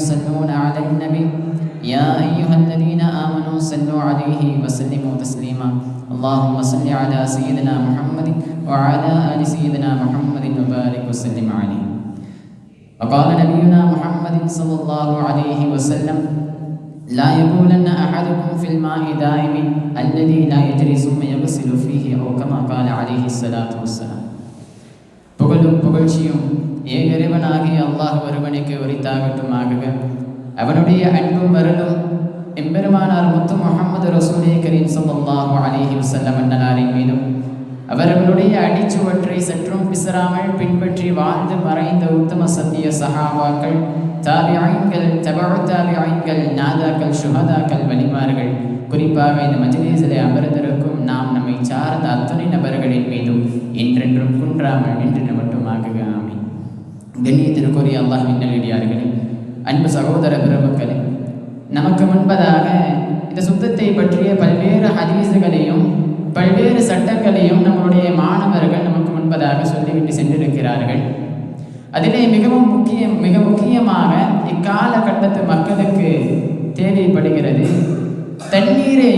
يصلون على النبي. يا أيها الذين آمنوا صلوا عليه وسلموا تسليما. اللهم صل على سيدنا محمد وعلى آل سيدنا محمد وبارك وسلم عليه. وقال نبينا محمد صلى الله عليه وسلم لا يقولن أحدكم في الماء دائم الذي لا يجري ثم يغسل فيه أو كما قال عليه الصلاة والسلام. പുകഴും പുകഴ്ചയും ஏ ஏகறிவனாகிய அல்லாஹ் ஒருவனுக்கு உரித்தாகட்டுமாகுக அவனுடைய அன்பும் வரலும் எம்பெருமானார் முத்து முகமது ரசூலே கரீம் சொல்லாஹு அலிஹி வசல்லம் அண்ணனாரின் மீதும் அவர்களுடைய அடிச்சுவற்றை சற்றும் பிசராமல் பின்பற்றி வாழ்ந்து மறைந்த உத்தம சத்திய சஹாபாக்கள் தாபியாய்கள் தபு தாபியாய்கள் நாதாக்கள் சுகதாக்கள் வலிமார்கள். குறிப்பாக இந்த மஜ்லிஸிலே அமர்ந்திருக்கும் நாம் நம்மை சார்ந்த அத்துணை நபர்களின் மீதும் என்றென்றும் குன்றாமல் நின்று மட்டுமாக கண்ணியத்திற்குரிய அல்லாஹின் நல்லடியார்களே அன்பு சகோதர பெருமக்களே நமக்கு முன்பதாக இந்த சுத்தத்தை பற்றிய பல்வேறு ஹதீஸுகளையும் பல்வேறு சட்டங்களையும் நம்மளுடைய மாணவர்கள் நமக்கு முன்பதாக சொல்லிவிட்டு சென்றிருக்கிறார்கள். அதிலே மிகவும் முக்கியம் மிக முக்கியமாக இக்காலகட்டத்து மக்களுக்கு தேவைப்படுகிறது. தண்ணீரை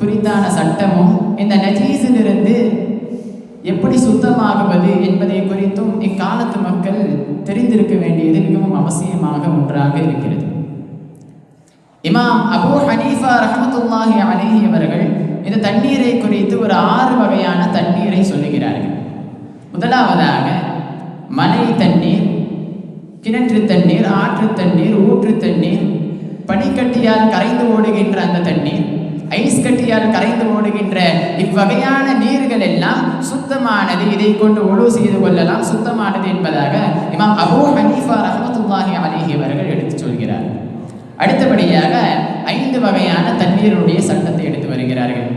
குறித்தான சட்டமும் இந்த நஜீஸிலிருந்து எப்படி சுத்தமாகுவது என்பதை குறித்தும் இக்காலத்து மக்கள் தெரிந்திருக்க வேண்டியது மிகவும் அவசியமாக ஒன்றாக இருக்கிறது. இமாம் அபூ ஹனீஃபா ரஹமத்துல்லாஹி அலிஹி அவர்கள் இந்த தண்ணீரை குறித்து ஒரு ஆறு வகையான தண்ணீரை சொல்லுகிறார்கள். முதலாவதாக மலை தண்ணீர் கிணற்று தண்ணீர் ஆற்று தண்ணீர் ஊற்று தண்ணீர் பனிக்கட்டியால் கரைந்து ஓடுகின்ற அந்த தண்ணீர் ஐஸ் கட்டியால் கரைந்து ஓடுகின்ற இவ்வகையான நீர்கள் எல்லாம் சுத்தமானது. இதை கொண்டு ஒழு செய்து கொள்ளலாம். சுத்தமானது என்பதாக இமாம் அபூ ஹனீஃபா ரஹமத்துல்லாஹி அலிஹி அவர்கள் எடுத்துச் சொல்கிறார். அடுத்தபடியாக ஐந்து வகையான தண்ணீருடைய சட்டத்தை எடுத்து வருகிறார்கள்.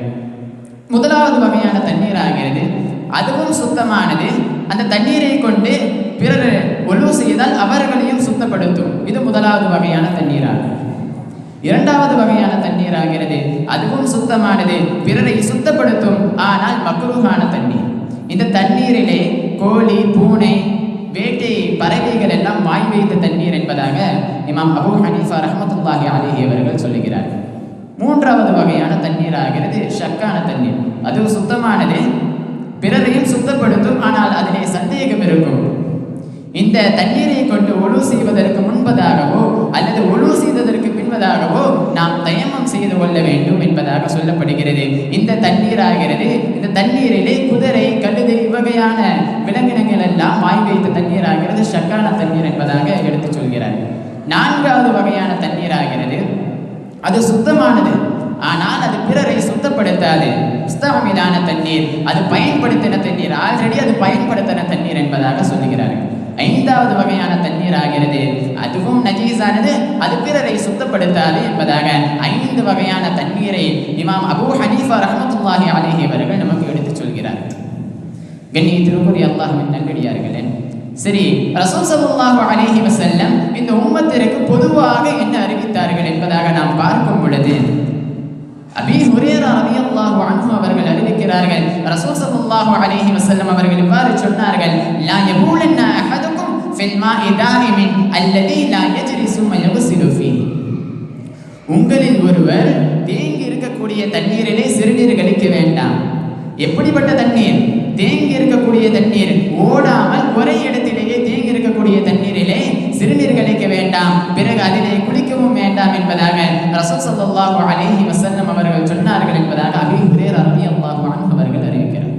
முதலாவது வகையான தண்ணீர் ஆகிறது. அதுவும் சுத்தமானது. அந்த தண்ணீரை கொண்டு பிறர் ஒழு செய்தால் அவர்களையும் சுத்தப்படுத்தும். இது முதலாவது வகையான தண்ணீராகும். இரண்டாவது வகையான தண்ணீர் ஆகிறது. அதுவும் சுத்தமானது. பிறரை சுத்தப்படுத்தும். ஆனால் மக்ரூஹான தண்ணீர். இந்த தண்ணீரிலே கோழி பூனை வேட்டை பறவைகள் எல்லாம் வாய் வைத்த தண்ணீர் என்பதாக இமாம் அபு ஹனீஃபா ரஹமத்துல்லாஹி அலிஹி அவர்கள் சொல்லுகிறார். மூன்றாவது வகையான தண்ணீர் ஆகிறது ஷக்கான தண்ணீர். அது சுத்தமானது. பிறரையும் சுத்தப்படுத்தும். ஆனால் அதிலே சந்தேகம் இருக்கும். இந்த தண்ணீரை கொண்டு ஒழு செய்வதற்கு முன்பதாகவோ அல்லது ஒழு செய்ததற்கு பின்பதாகவோ நாம் தயமம் செய்து கொள்ள வேண்டும் என்பதாக சொல்லப்படுகிறது. இந்த தண்ணீர் ஆகிறது. இந்த தண்ணீரிலே குதிரை கழுதை இவ்வகையான விலங்கினங்கள் எல்லாம் வாய் வைத்த தண்ணீர் ஆகிறது. ஷக்கான தண்ணீர் என்பதாக எடுத்துச் சொல்கிறார். நான்காவது வகையான தண்ணீர் ஆகிறது. அது சுத்தமானது. ஆனால் அது பிறரை சுத்தப்படுத்தாது. முஸ்தாமிலான தண்ணீர். அது பயன்படுத்தின தண்ணீர். ஆல்ரெடி அது பயன்படுத்தின தண்ணீர் என்பதாக சொல்லுகிறார்கள். ஐந்தாவது வகையான தண்ணீர் ஆகிறது அதுவும் நஜீஸானது அது பிறரை சுத்தப்படுத்தாது என்பதாக ஐந்து வகையான தண்ணீரை இமாம் அபு ஹனீஃபா ரஹமத்துல்லாஹி அலிஹி அவர்கள் நமக்கு எடுத்துச் சொல்கிறார்கள் திருப்பதி அல்லாஹின் நல்லடியார்களே சரி ரசூல் ஸல்லல்லாஹு அலைஹி வஸல்லம் இந்த உம்மத்திற்கு பொதுவாக என்ன அறிவித்தார்கள் என்பதாக நாம் பார்க்கும் பொழுது அபி ஹுரேரா ரலியல்லாஹு அன்ஹு அவர்கள் அறிவிக்கிறார்கள். ரசூல் ஸல்லல்லாஹு அலைஹி வஸல்லம் அவர்கள் இவ்வாறு சொன்னார்கள். லா யபூலன்ன அஹதுக்கும் ஃபில் மாஇ தாரிமின் அல்லதி லா யஜ்ரி சும்ம யக்ஸிலு ஃபீஹி உங்களில் ஒருவர் தேங்கி இருக்கக்கூடிய தண்ணீரிலே சிறுநீர் கழிக்க வேண்டாம். எப்படிப்பட்ட தண்ணீர்? தேங்கி இருக்கக்கூடிய தண்ணீர். ஓடாமல் ஒரே இடத்திலேயே தேங்கி இருக்கக்கூடிய தண்ணீரிலே சிறுநீர் கழிக்க வேண்டாம். பிறகு அதிலே குளிக்கவும் வேண்டாம் என்பதாக ரசூல் சல்லாஹு அலைஹி வசன்னம் அவர்கள் சொன்னார்கள் என்பதாக அபீ ஹுரைரா ரலியல்லாஹு அன்ஹு அவர்கள் அறிவிக்கிறார்.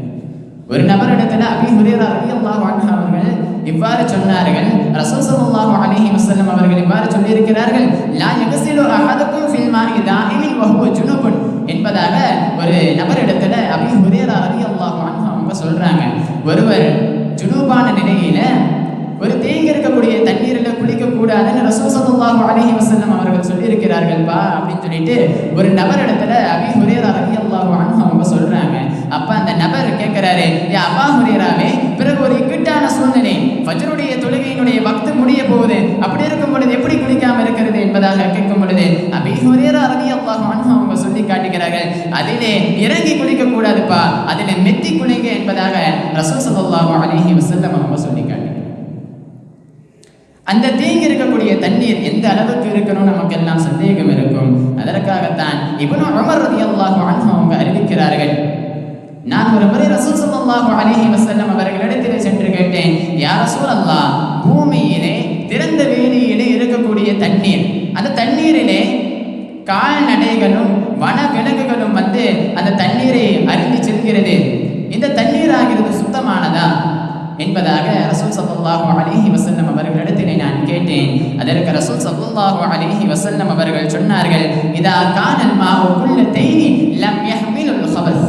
ஒரு நபரிடத்தில் அபி ஹுரேரா ரலியல்லாஹு அன்ஹு அவர்கள் இவ்வாறு சொன்னார்கள் ரசூல் சல்லாஹு அலைஹி வசல்லம் அவர்கள் இவ்வாறு சொல்லியிருக்கிறார்கள் லா யகசிலு அஹதுக்கும் ஃபில் மாஇ தாஹிமின் வஹுவ ஜுனுபுன் என்பதாக ஒரு நபரிடத்தில் அபி ஹுரேரா ரலியல்லாஹு அன்ஹு அவங்க சொல்றாங்க. ஒருவர் ஜுனூபான நிலையில கூடாதுன்னு ரசூல் ஸல்லல்லாஹு அலைஹி அவர்கள் சொல்லி அப்படின்னு சொல்லிட்டு ஒரு நபர் இடத்துல அபி ஹுரேரா ரலியல்லாஹு அல்லாஹு அவங்க சொல்றாங்க. அப்ப அந்த நபர் கேட்கிறாரு ஏ அபா ஹுரேராவே பிறகு ஒரு இக்கட்டான சூழ்நிலை ஃபஜ்ருடைய தொழுகையினுடைய வக்து முடிய போகுது அப்படி இருக்கும் பொழுது எப்படி குளிக்காம இருக்கிறது என்பதாக கேட்கும் பொழுது அபி ஹுரேரா ரலியல்லாஹு அல்லாஹு அவங்க சொல்லி காட்டுகிறார்கள் அதிலே இறங்கி குளிக்க கூடாதுப்பா அதிலே மெத்தி குளிங்க என்பதாக ரசூல் ஸல்லல்லாஹு அலைஹி வஸல்லம் அவங்க சொல்லி அந்த தேங்கி இருக்கக்கூடிய தண்ணீர் எந்த அளவுக்கு இருக்கணும் நமக்கெல்லாம் சந்தேகம் இருக்கும். அதற்காகத்தான் இவனும் அமர் ரலியல்லாஹு அன்ஹு அவங்க அறிவிக்கிறார்கள். நான் ஒரு முறை ரசூல் சல்லாஹு அலிஹி வசல்லம் அவர்களிடத்திலே சென்று கேட்டேன் யார் ரசூல் அல்லா பூமியிலே திறந்த வேலியிலே இருக்கக்கூடிய தண்ணீர் அந்த தண்ணீரிலே கால்நடைகளும் வன விலங்குகளும் வந்து அந்த தண்ணீரை அருந்தி செல்கிறது. இந்த தண்ணீர் ஆகிறது சுத்தமானதா? என்பதாக ரசூல் சல்லாஹூ அலிஹி வசல்லம் அவர்களிடத்திலே நான் கேட்டேன். அதற்கு ரசூல் சல்லாஹூ அலிஹி வசல்லம் அவர்கள் சொன்னார்கள் இதா கானல் மாவு குல்லத்தைனி லம் யஹ்மிலுல் ஹபஸ்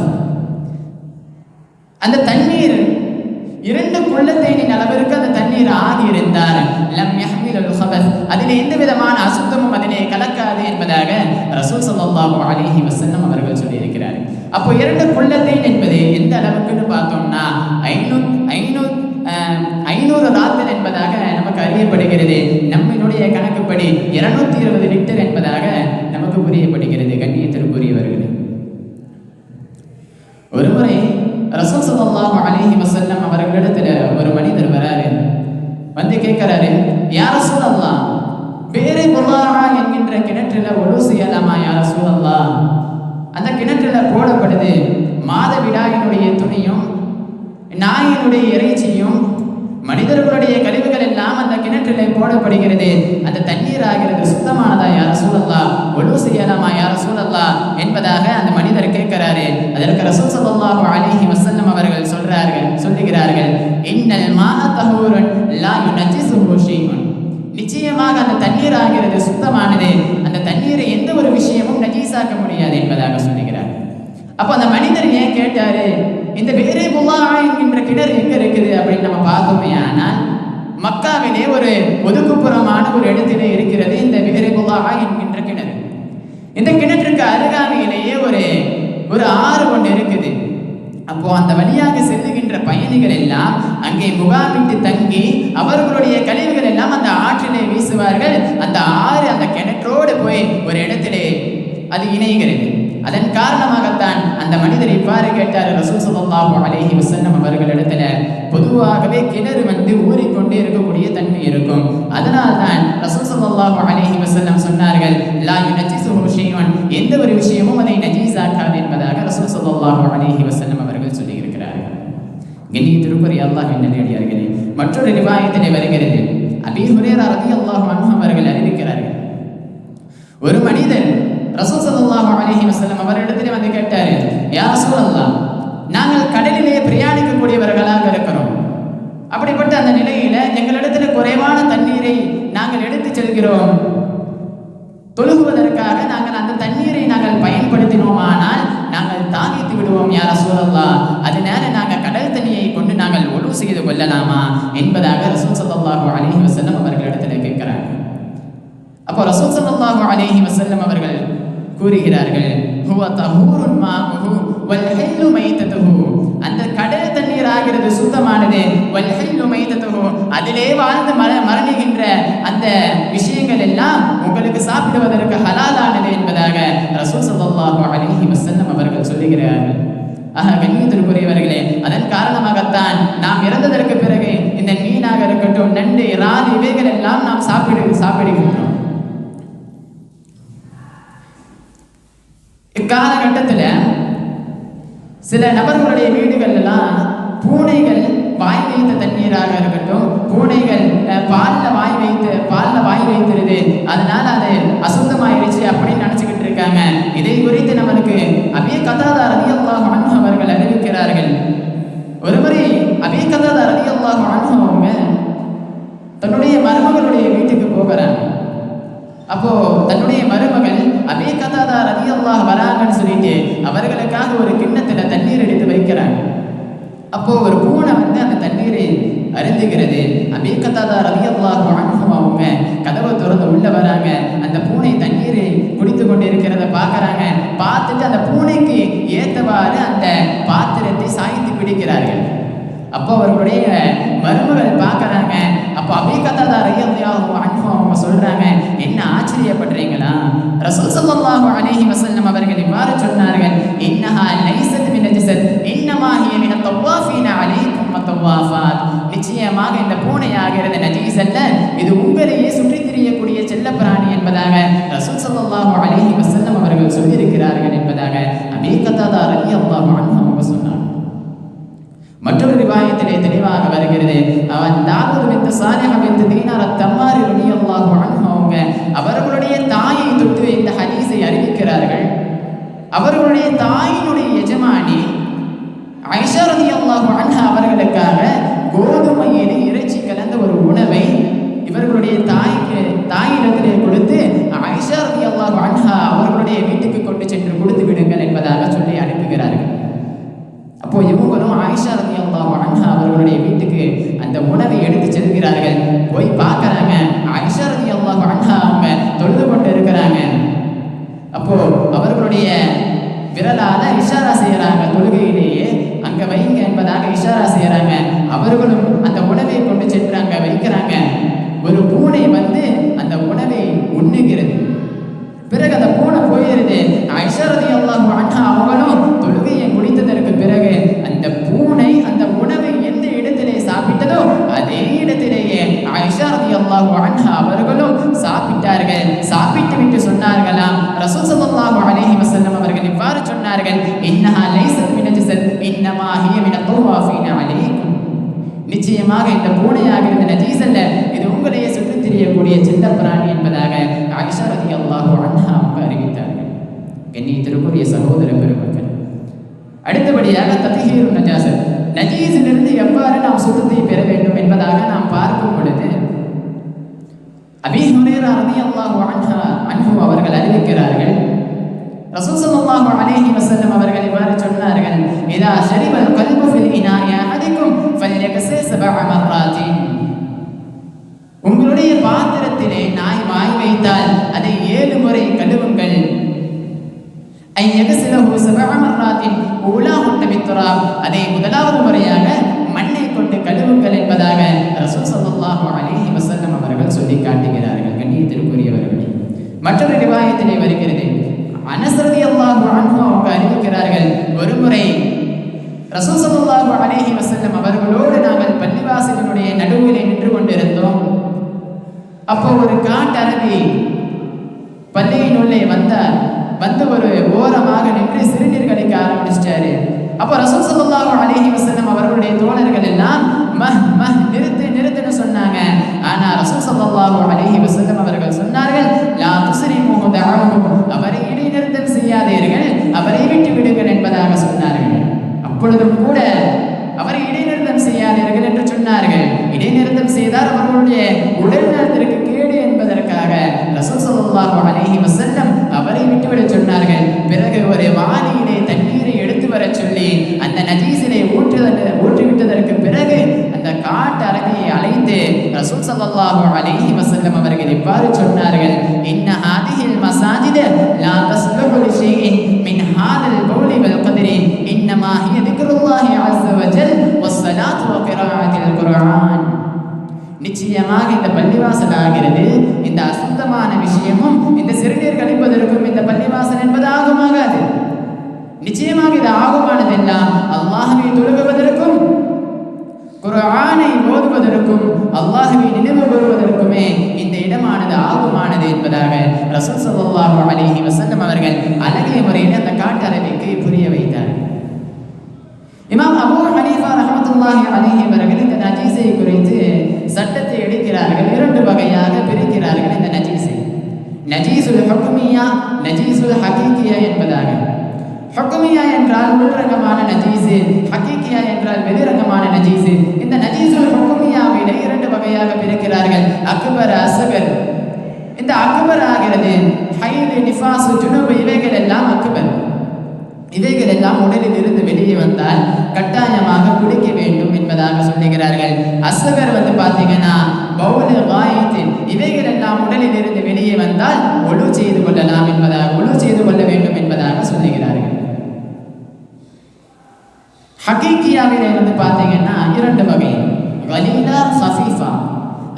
அந்த தண்ணீர் இரண்டு குள்ளத்தேனின் அளவிற்கு அந்த தண்ணீர் ஆகி இருந்தார் லம் யஹ்மிலுல் ஹபஸ் அதிலே எந்த விதமான அசுத்தமும் அதிலே கலக்காது என்பதாக ரசூல் சல்லாஹூ அலிஹி வசல்லம் அவர்கள் சொல்லியிருக்கிறார் அப்போ இரண்டு குள்ளத்தேன் என்பது எந்த அளவுக்குன்னு பார்த்தோம்னா ஐநூறு ஐநூ ஐநூறு என்பதாக நமக்கு அறியப்படுகிறது. நம்மினுடைய கணக்குப்படி இருநூத்தி இருபது லிட்டர் என்பதாக நமக்கு புரியப்படுகிறது. கண்ணியத்திற்குரியவர்களே ஒருமுறை ரசூல் ஸல்லல்லாஹு அலிஹி வசல்லம் அவர்களிடத்துல ஒரு மனிதர் வராரு. வந்து கேட்கிறாரு யா சூழல்லா வேறு புல்லாஹா என்கின்ற கிணற்றில் ஒழு செய்யலாமா யார சூழல்லா அந்த கிணற்றில் போடப்படுது மாதவிடாயினுடைய துணியும் நாயினுடைய இறைச்சியும் மனிதர்களுடைய கழிவுகள் எல்லாம் அந்த கிணற்றிலே போடப்படுகிறது. அந்த தண்ணீர் ஆகிறது சுத்தமானதா யார சூழல்லா ஒழுங்கு செய்யலாமா யார சூழல்லா என்பதாக அந்த மனிதர் கேட்கிறாரு. அதற்கு ரசூல் சல்லாஹு அலிஹி வசல்லம் அவர்கள் சொல்றார்கள் சொல்லுகிறார்கள் இன்னல் மாக லா யுனஜிசுஹு ஷைஉன். நிச்சயமாக அந்த தண்ணீர் ஆகிறது சுத்தமானது. அந்த தண்ணீரை எந்த ஒரு விஷயமும் நஜீசாக்க முடியாது என்பதாக சொல்லுகிறார். அப்போ அந்த மனிதர் ஏன் கேட்டாரு இந்த வேறே புல்லா என்கின்ற கிணறு எங்க இருக்குது? அப்படின்னு நம்ம பார்த்தோமே ஆனால் மக்காவிலே ஒரு ஒதுக்குப்புறமான ஒரு இடத்திலே இருக்கிறது இந்த வேறே புல்லா என்கின்ற கிணறு. இந்த கிணற்றுக்கு அருகாமையிலேயே ஒரு ஒரு ஆறு ஒன்று இருக்குது. அப்போ அந்த வழியாக செல்லுகின்ற பயணிகள் எல்லாம் அங்கே முகாமிட்டு தங்கி அவர்களுடைய கழிவுகள் எல்லாம் அந்த ஆற்றிலே வீசுவார்கள். அந்த ஆறு அந்த கிணற்றோடு போய் ஒரு இடத்திலே அது இணைகிறது. அதன் காரணமாகத்தான் அந்த மனிதர் இவ்வாறு கேட்டார். ரசூல் ஸல்லல்லாஹு அலேஹி வசல்லம் அவர்களிடத்துல பொதுவாகவே கிணறு வந்து ஊறிக்கொண்டே இருக்கக்கூடிய தன்மை இருக்கும். அதனால்தான் ரசூல் ஸல்லல்லாஹு அலேஹி வசல்லம் சொன்னார்கள் லா நஜீசு விஷயம் எந்த ஒரு விஷயமும் அதை நஜீஸாக்காது என்பதாக ரசூல் ஸல்லல்லாஹு அலேஹி வசல்லம் அவர்கள் சொல்லியிருக்கிறார்கள். கண்ணிய திருப்பறி அல்லாஹ் என்ன நேடியார்களே. மற்றொரு நிவாயத்தினை வருகிறது. அபி ஹுரேரா ரலியல்லாஹு அல்லாஹ் அவர்கள் அறிவிக்கிறார்கள் ஒரு மனிதன் ரசூல் ஸல்லல்லாஹு அலஹி வஸல்லம் அவரிடத்திலே வந்து கேட்டாரு யார் சூழல்லா நாங்கள் கடலிலே பிரயாணிக்கக்கூடியவர்களாக இருக்கிறோம் அப்படிப்பட்ட அந்த நிலையில எங்களிடத்தில் குறைவான தண்ணீரை நாங்கள் எடுத்துச் செல்கிறோம் தொழுகுவதற்காக நாங்கள் அந்த தண்ணீரை நாங்கள் பயன்படுத்தினோமானால் நாங்கள் தாங்கித்து விடுவோம் யார சூழல்லா அதனால நாங்கள் கடல் தண்ணியை கொண்டு நாங்கள் ஒழு செய்து கொள்ளலாமா என்பதாக ரசூல் ஸல்லல்லாஹு அலஹி வசல்லம் அவர்களிடத்தில் கேட்கிறாங்க அப்போ ரசூல் ஸல்லல்லாஹு அலஹி வசல்லம் அவர்கள் கூறுகிறார்கள். அந்த கடல் தண்ணீர் ஆகிறது சுத்தமானது. அதிலே வாழ்ந்து மர மரணிகின்ற அந்த விஷயங்கள் எல்லாம் உங்களுக்கு சாப்பிடுவதற்கு ஹலாலானது என்பதாக ரசூல் சல்லாஹு அலிஹி வசல்லம் அவர்கள் சொல்லுகிறார்கள். ஆக கண்ணியத்திற்குரியவர்களே அதன் காரணமாகத்தான் நாம் இறந்ததற்கு பிறகு இந்த மீனாக இருக்கட்டும் நண்டு இறால் இவைகள் எல்லாம் நாம் சாப்பிடு சாப்பிடுகின்றோம். சில நபர்களுடைய வீடுகள்லாம் பூனைகள் வாய் வைத்த தண்ணீராக இருக்கட்டும் பூனைகள் அஹ், பால்ல வாய் வைத்து பால்ல வாய் வைத்திருது. அதனால அது அசுத்தமாயிருச்சு அப்படின்னு நினச்சிக்கிட்டு இருக்காங்க. இதை குறித்து நம்மளுக்கு அபிய கதாதா ரதியல்லாஹு அல்லாஹ் அவர்கள் அறிவிக்கிறார்கள். ஒருமுறை அபிய கதாதா ரதியல்லாஹு அல்லாஹ் அவங்க தன்னுடைய மருமகளுடைய வீட்டுக்கு போகிறாங்க. அப்போ தன்னுடைய மரும வராங்கன்னு அவர்களுக்காக ஒரு கிண்ணத்தில் தண்ணீர் எடுத்து வைக்கிறாங்க அப்போ ஒரு பூனை வந்து அந்த தண்ணீரை அருந்துகிறது. அபே கதாதா ரதி அல்லாஹ் அவங்க கதவை திறந்து உள்ள வராங்க. அந்த பூனை தண்ணீரை குடித்து கொண்டு இருக்கிறத பார்க்குறாங்க. பார்த்துட்டு அந்த பூனைக்கு ஏற்றவாறு அந்த பாத்திரத்தை சாய்த்து பிடிக்கிறார்கள். அப்போ அவர்களுடைய மருமகள் பார்க்குறாங்க. அப்போ அபி கதாதா ரலியல்லாஹு அன்ஹு அவங்க சொல்கிறாங்க என்ன ஆச்சரியப்படுறீங்களா? ரசூல் சல்லல்லாஹு அலைஹி வஸல்லம் அவர்கள் இவ்வாறு சொன்னார்கள் இன்னஹா லைஸத் மின் ஜஸத் இன்னமா ஹிய மின் தவாஃபீன அலைக்கும் வதவாஃபாத் நிச்சயமாக இந்த பூனையாகிறது நஜீஸ் அல்ல இது உங்களையே சுற்றித் திரியக்கூடிய செல்ல பிராணி என்பதாக ரசூல் சல்லல்லாஹு அலைஹி வஸல்லம் அவர்கள் சொல்லியிருக்கிறார்கள் என்பதாக அபீ கதாதா ரலியல்லாஹு அன்ஹு அவங்க சொன்னார் மற்றொரு ரிவாயத்திலே தெளிவாக வருகிறது அவன் தாவூத் பின் சாலிஹ் பின் தீனார் தம்மா ரலியல்லாஹு அன்ஹு அவங்க அவர்களுடைய தாயை தொட்டு இந்த ஹதீஸை அறிவிக்கிறார்கள் அவர்களுடைய தாயினுடைய எஜமானி ஐஷா ரலியல்லாஹு அன்ஹா அவர்களுக்காக கோதுமையிலே இறைச்சி கலந்த ஒரு உணவை இவர்களுடைய தாய்க்கு தாயிடத்திலே கொடுத்து ஐஷா ரலியல்லாஹு அன்ஹா அவர்களுடைய வீட்டுக்கு கொண்டு சென்று கொடுத்து விடுங்கள் என்பதாக சொல்லி அனுப்புகிறார்கள் அப்போ இவங்களும் ஆயிஷா ரலியல்லாஹு அன்ஹா அவர்களுடைய வீட்டுக்கு அந்த உணவை எடுத்து செல்கிறார்கள் போய் பார்க்கறாங்க ஆயிஷா ரலியல்லாஹு அன்ஹா அவங்க தொழுது கொண்டு இருக்கிறாங்க அப்போ அவர்களுடைய விரலால இஷாரா செய்யறாங்க. தொழுகையிலேயே அங்க வைங்க என்பதாக இஷாரா செய்யறாங்க. அவர்களும் ஜஸத் இன்னமா அலைக்கும் நிச்சயமாக இந்த பூனையாக இருந்த நஜீஸ் அல்ல இது உங்களையே சுற்றித் திரியக்கூடிய சின்ன பிராணி என்பதாக ஆயிஷா ரதி அல்லாஹு அன்ஹா அவங்க அறிவித்தார்கள் கண்ணியத்திற்குரிய சகோதர பெருமக்கள் அடுத்தபடியாக தத்திகீர் நஜாசத் நஜீஸிலிருந்து எவ்வாறு நாம் சுத்தத்தை பெற வேண்டும் என்பதாக நாம் பார்க்கும் பொழுது அபீ ஹுரைரா ரலியல்லாஹு அன்ஹா அன்பு அவர்கள் அறிவிக்கிறார்கள் ரசூல் ஸல்லல்லாஹு அலைஹி வஸல்லம் அவர்கள் இவ்வாறு சொன்னார்கள் இதா ஷரிபல் கல்பு ஃபில் இனாய அஹதிக்கும் ஃபல்யக்ஸி சபஅ மர்ராதி உங்களுடைய பாத்திரத்திலே நாய் வாய் வைத்தால் அதை ஏழு முறை கழுவுங்கள் ஐ யக்ஸிலஹு சபஅ மர்ராதி ஊலாஹுன்ன பித்துராப் அதை முதலாவது முறையாக மண்ணை கொண்டு கழுவுங்கள் என்பதாக ரசூல் ஸல்லல்லாஹு அலைஹி வஸல்லம் அவர்கள் சொல்லி காட்டுகிறார்கள் கண்ணியத்திற்குரியவர்கள் மற்றொரு ரிவாயத்திலே வருகிறது அனசரதி அல்லாஹு அன்பு அவங்க அறிவிக்கிறார்கள். ஒருமுறை ரசூசல்லாஹு அலேஹி வசல்லம் அவர்களோடு நாங்கள் பள்ளிவாசிகளுடைய நடுவிலே நின்று கொண்டிருந்தோம். அப்போ ஒரு காட்டரவி பள்ளியின் உள்ளே வந்தார். வந்து ஒரு ஓரமாக நின்று சிறுநீர் கழிக்க ஆரம்பிச்சிட்டாரு. அப்போ ரசூல் சல்லாஹு அலேஹி வசல்லம் அவர்களுடைய தோழர்கள் எல்லாம் மஹ் மஹ் நிறுத்து நிறுத்துன்னு சொன்னாங்க. ஆனா ரசூல் சல்லாஹு அலேஹி வசல்லம் அவர்கள் சொன்னார்கள் லா துசரி தஅவுஹு அவரை இடைநிறுத்தம் செய்யாதீர்கள் அவரை விட்டு விடுங்கள் என்பதாக சொன்னார்கள் அப்பொழுதும் கூட அவரை இடைநிறுத்தம் செய்யாதீர்கள் என்று சொன்னார்கள். இடைநிறுத்தம் செய்தால் அவர்களுடைய உடல் நலத்திற்கு கேடு என்பதற்காக ரசூல் ஸல்லல்லாஹு அலைஹி வசல்லம் நிச்சயமாக இந்த பள்ளிவாசல் ஆகிறது. இந்த அசுத்தமான விஷயமும் இந்த சிறுநீர் கழிப்பதற்கும் இந்த பள்ளிவாசல் என்பது ஆகுமாகாது நிச்சயமாக இது ஆகுமானதெல்லாம் அல்லாஹ்வை தொழுகுவதற்கும் குர்ஆனை ஓதுவதற்கும் அல்லாஹ்வை நினைவு கூறுவதற்குமே இந்த இடமானது ஆகுமானது என்பதாக ரசூல் சல்லாஹ் அலிஹி வசல்லம் அவர்கள் அழகிய முறையில் அந்த காட்டரவிக்கு புரிய வைத்தார்கள். இமாம் அபு ஹனீஃபா ரஹமத்துல்லாஹி அலிஹி அவர்கள் இந்த நஜீசுல் ஹுக்மியா நஜீசுல் ஹகீகியா என்பதாக. ஹக்குமியா என்றால் உள்ரங்கமான நஜீஸு ஹக்கீக்கியா என்றால் வெளிரங்கமான நஜீசு. இந்த நஜீசுல் ஹுக்மியாவிலே இரண்டு வகையாக பிரிக்கிறார்கள். அக்பர் அசகர். இந்த அக்பர் ஆகிறது ஹைது நிஃபாசு ஜுனூப் இவைகள் எல்லாம் அக்பர். இவைகள் எல்லாம் உடலில் இருந்து வெளியே வந்தால் கட்டாயமாக குடிக்க வேண்டும் என்பதாக சொல்லுகிறார்கள். அசகர் வந்து பார்த்தீங்கன்னா பௌல வாயத்தில் இவைகள் எல்லாம் வெளியே வந்தால் ஒழு செய்து கொள்ளலாம் என்பதாக ஒழு செய்து கொள்ள வேண்டும் என்பதாக சொல்லுகிறார்கள். ஹக்கீக்கியாவிலே இருந்து பார்த்தீங்கன்னா இரண்டு வகை. கலீலா ஹஃபீஃபா.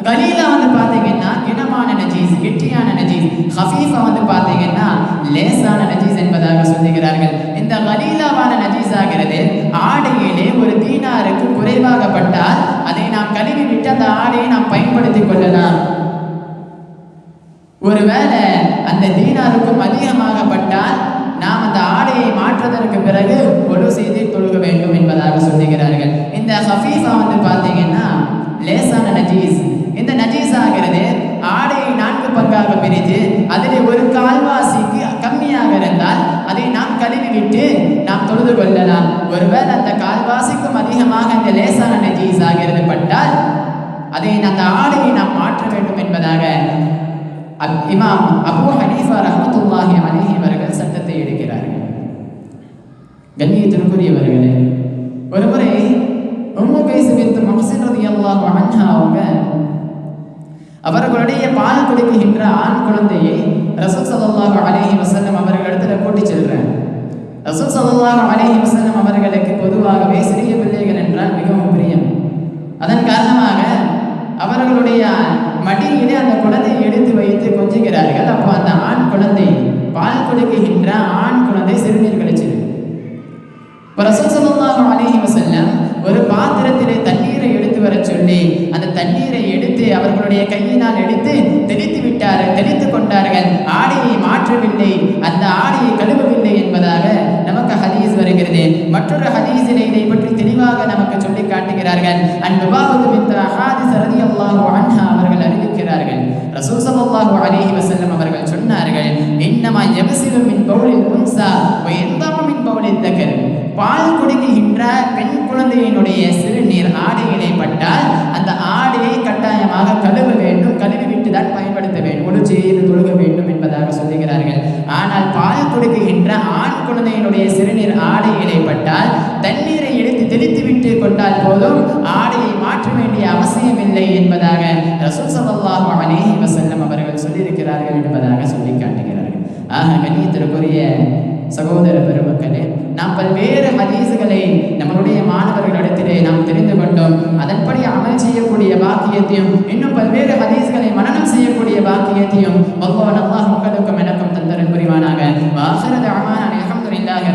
கலீலா வந்து பார்த்தீங்கன்னா இனமான நஜீஸ் கெட்டியான நஜீஸ். ஹஃபீஃபா வந்து பார்த்தீங்கன்னா லேசான நஜீஸ் என்பதாக சொல்லுகிறார்கள். இந்த கலீலாவான நஜீஸ் ஆகிறது ஆடையிலே ஒரு தீனாருக்கு குறைவாகப்பட்டால் அதை நாம் கழுவி விட்டு அந்த ஆடையை நாம் பயன்படுத்திக் கொள்ளலாம். ஒருவேளை அந்த தீனாருக்கும் அதிகமாகப்பட்டால் நாம் அந்த ஆடையை மாற்றுவதற்கு பிறகு கொலு செய்து தொழுக வேண்டும் என்பதாக சொல்லுகிறார்கள். இந்த ஹஃபீஃபா வந்து பார்த்தீங்கன்னா லேசான நஜீஸ். இந்த நஜீஸ் ஆகிறது ஆடையை நான்கு பங்காக பிரித்து அதில் ஒரு கால்வாசிக்கு கம்மியாக இருந்தால் அதை நாம் கழுவி விட்டு நாம் தொழுது கொள்ளலாம். ஒருவேளை அந்த கால்வாசிக்கும் அதிகமாக இந்த லேசான நஜீஸ் ஆகிறது பட்டால் அதை அந்த ஆடையை நாம் மாற்ற வேண்டும் என்பதாக இமாம் அபூ ஹனீஃபா ரஹமத்துல்லாஹி அலைஹி அவர்கள் சட்டத்தை எடுக்கிறார்கள். கண்ணியத்திற்குரியவர்களே ஒரு முறை உம்மு கைஸ் பின்த் முஹ்சின் ரலியல்லாஹு அன்ஹா அவங்க அவர்களுடைய பால் கொடுக்குகின்ற ஆண் குழந்தையை ரசூல் ஸல்லல்லாஹு அலைஹி வஸல்லம் அவர்களிடத்துல கூட்டிச் செல்றாங்க. ரசூல் சல்லாஹ் அலைஹி வசல்லம் அவர்களுக்கு பொதுவாகவே சிறிய பிள்ளை என்றால் மிகவும் பிரியம் அதன் காரணமாக அவர்களுடைய மடியிலே அந்த குழந்தையை எடுத்து வைத்து கொஞ்சுகிறார்கள் அப்போ அந்த ஆண் குழந்தை பால் கொடுக்குகின்ற ஆண் குழந்தை சிறுநீர் கழிச்சது. இப்போ ரசூல் ஒரு பாத்திரத்திலே தண்ணீரை எடுத்து வர சொல்லி அந்த தண்ணீரை எடுத்து அவர்களுடைய கையினால் எடுத்து தெளித்து விட்டார்கள் தெளித்து கொண்டார்கள். ஆடையை மாற்றவில்லை. அந்த ஆடையை கழுவவில்லை என்பதாக நமக்கு ஹதீஸ் வருகிறது. மற்றொரு ஹதீஸிலே இதை பற்றி தெளிவாக நமக்கு சொல்லி காட்டுகிறார்கள். அன்புபாவது மித்த ஹாதிஸ் ரலியல்லாஹு அல்லாஹு சல்லல்லாஹு அலைஹி வஸல்லம் அவர்கள் சொன்னார்கள் இன்னமா யபசிலு மின் பவுலில் உன்சா வ மின் பவுலில் தகர்? பால் குடிக்கின்ற பெண் குழந்தையினுடைய சிறுநீர் ஆடையிலே பட்டால் அந்த ஆடையை கட்டாயமாக கழுவ வேண்டும் கழுவி விட்டு தான் பயன்படுத்த வேண்டும் ஒழு செய்து தொழுக வேண்டும் என்பதாக சொல்லுகிறார்கள். ஆனால் பால் கொடுக்குகின்ற ஆண் குழந்தையினுடைய சிறுநீர் ஆடையிலே பட்டால் தண்ணீரை எடுத்து தெளித்து விட்டு கொண்டால் போதும் ஆடையை மாற்ற வேண்டிய அவசியம் இல்லை என்பதாக ரசூல் ஸல்லல்லாஹு அலைஹி வஸல்லம் அவர்கள் செய்கிறார்கள் என்பதாக சொல்லி காட்டுகிறார்கள். ஆக கண்ணியத்திற்குரிய சகோதர பெருமக்களே நாம் பல்வேறு ஹதீசுகளை நம்மளுடைய மாணவர்களிடத்திலே நாம் தெரிந்து கொண்டோம். அதன்படி அமல் செய்யக்கூடிய பாக்கியத்தையும் இன்னும் பல்வேறு ஹதீஸ்களை மனநம் செய்யக்கூடிய பாக்கியத்தையும் பகவான் மக்களுக்கும் எனக்கும் தந்தரன் புரிவானாக. வாசரது அமான் அலமதுல்லாஹி